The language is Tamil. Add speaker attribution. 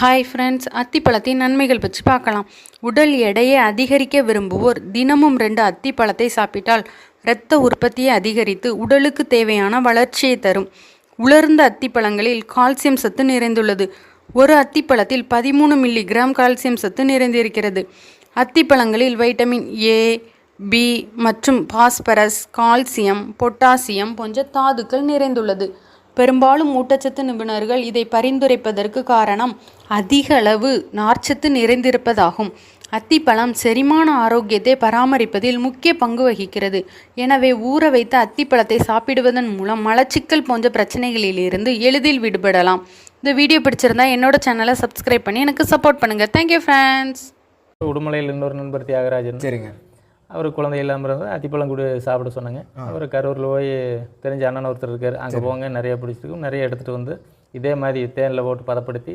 Speaker 1: ஹாய் ஃப்ரெண்ட்ஸ் அத்திப்பழத்தின் நன்மைகள் பற்றி பார்க்கலாம். உடல் எடையை அதிகரிக்க விரும்புவோர் தினமும் ரெண்டு அத்திப்பழத்தை சாப்பிட்டால் இரத்த உற்பத்தியை அதிகரித்து உடலுக்கு தேவையான வளர்ச்சியை தரும். உலர்ந்த அத்திப்பழங்களில் கால்சியம் சத்து நிறைந்துள்ளது. ஒரு அத்திப்பழத்தில் பதிமூணு மில்லிகிராம் கால்சியம் சத்து நிறைந்திருக்கிறது. அத்திப்பழங்களில் வைட்டமின் ஏ பி மற்றும் பாஸ்பரஸ் கால்சியம் பொட்டாசியம் போன்ற தாதுக்கள் நிறைந்துள்ளது. பெரும்பாலும் ஊட்டச்சத்து நிபுணர்கள் இதை பரிந்துரைப்பதற்கு காரணம் அதிக அளவு நார்ச்சத்து நிறைந்திருப்பதாகும். அத்திப்பழம் செரிமான ஆரோக்கியத்தை பராமரிப்பதில் முக்கிய பங்கு வகிக்கிறது. எனவே ஊற வைத்த அத்திப்பழத்தை சாப்பிடுவதன் மூலம் மலச்சிக்கல் போன்ற பிரச்சனைகளிலிருந்து எளிதில் விடுபடலாம். இந்த வீடியோ பிடிச்சிருந்தா என்னோட சேனலை சப்ஸ்கிரைப் பண்ணி எனக்கு சப்போர்ட் பண்ணுங்கள் தேங்க்யூ ஃப்ரெண்ட்ஸ்
Speaker 2: உடுமலையில் இன்னொரு நண்பர் தியாகராஜன்.
Speaker 3: சரிங்க.
Speaker 2: அவர் குழந்தை இல்லாமல் இருந்தால் அத்திப்பழம் கூட சாப்பிட சொன்னாங்க. அவர் கரூரில் போய் தெரிஞ்ச அண்ணன் ஒருத்தர் இருக்கார். அங்கே போங்க நிறைய பிடிச்சிருக்கும். நிறைய எடுத்துகிட்டு வந்து இதே மாதிரி தேனில் போட்டு பதப்படுத்தி